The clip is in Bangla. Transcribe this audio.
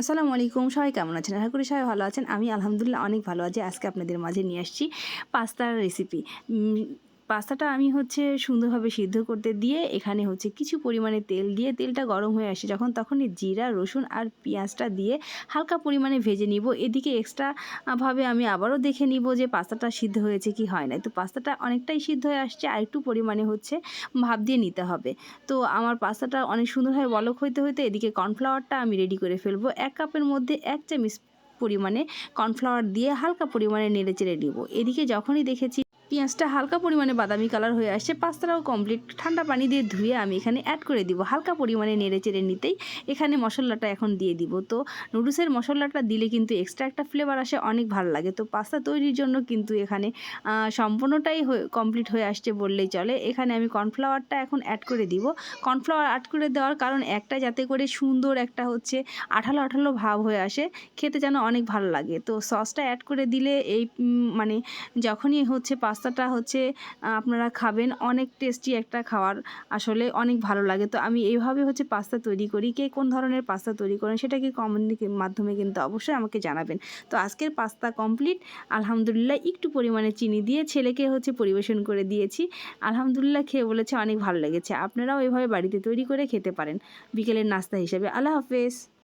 আসসালামু আলাইকুম, সবাই কেমন আছেন? আশা করি সবাই ভালো আছেন। আমি আলহামদুলিল্লাহ অনেক ভালো আছি। আজকে আপনাদের মাঝে নিয়ে আসছি পাস্তার রেসিপি পাস্তাটা আমি হচ্ছে সুন্দরভাবে সিদ্ধ করতে দিয়ে এখানে হচ্ছে কিছু পরিমাণে তেল দিয়ে তেলটা গরম হয়ে আসে। যখন তখনই জিরা, রসুন আর পেঁয়াজটা দিয়ে হালকা পরিমাণে ভেজে নিব। এদিকে এক্সট্রা ভাবে আমি আবারও দেখে নিব যে পাস্তাটা সিদ্ধ হয়েছে কি হয় না তো পাস্তাটা অনেকটাই সিদ্ধ হয়ে আসছে, আর একটু পরিমাণে হচ্ছে ভাব দিয়ে নিতে হবে। তো আমার পাস্তাটা অনেক সুন্দরভাবে বলক হইতে হইতে এদিকে কর্নফ্লাওয়ারটা আমি রেডি করে ফেলব। এক কাপের মধ্যে এক চামচ পরিমাণে কর্নফ্লাওয়ার দিয়ে হালকা পরিমাণে নেড়ে চেড়ে নিব। এদিকে যখনই দেখেছি পেঁয়াজটা হালকা পরিমাণে বাদামি কালার হয়ে আসছে। পাস্তাটাও কমপ্লিট ঠান্ডা পানি দিয়ে ধুয়ে আমি এখানে অ্যাড করে দিব। হালকা পরিমাণে নেড়ে চেড়ে নিতেই এখানে মশলাটা এখন দিয়ে দিব। তো নুডলসের মশলাটা দিলে কিন্তু এক্সট্রা একটা ফ্লেভার আসে, অনেক ভালো লাগে। তো পাস্তা তৈরির জন্য কিন্তু এখানে সম্পূর্ণটাই কমপ্লিট হয়ে আসছে বললেই চলে। এখানে আমি কর্নফ্লাওয়ারটা এখন অ্যাড করে দিব। কর্নফ্লাওয়ার অ্যাড করে দেওয়ার কারণ একটা যাতে করে সুন্দর একটা হচ্ছে আঠালো আঠালো ভাব হয়ে আসে, খেতে যেন অনেক ভালো লাগে। তো সসটা অ্যাড করে দিলে এই মানে যখনই হচ্ছে পাস্তাটা হচ্ছে আপনারা খাবেন। অনেক টেস্টি একটা খাওয়ার আসলে অনেক ভালো লাগে। তো আমি এইভাবে হচ্ছে পাস্তা তৈরি করি। কে কোন ধরনের পাস্তা তৈরি করেন সেটা কি কমেন্ট মাধ্যমে কিন্তু অবশ্যই আমাকে জানাবেন। তো আজকের পাস্তা কমপ্লিট আলহামদুলিল্লাহ একটু পরিমাণে চিনি দিয়ে ছেলেকে হচ্ছে পরিবেশন করে দিয়েছি। আলহামদুলিল্লাহ খেয়ে বলেছে অনেক ভালো লেগেছে। আপনারাও এভাবে বাড়িতে তৈরি করে খেতে পারেন। বিকেলের নাস্তা হিসেবে। আল্লাহ হাফেজ।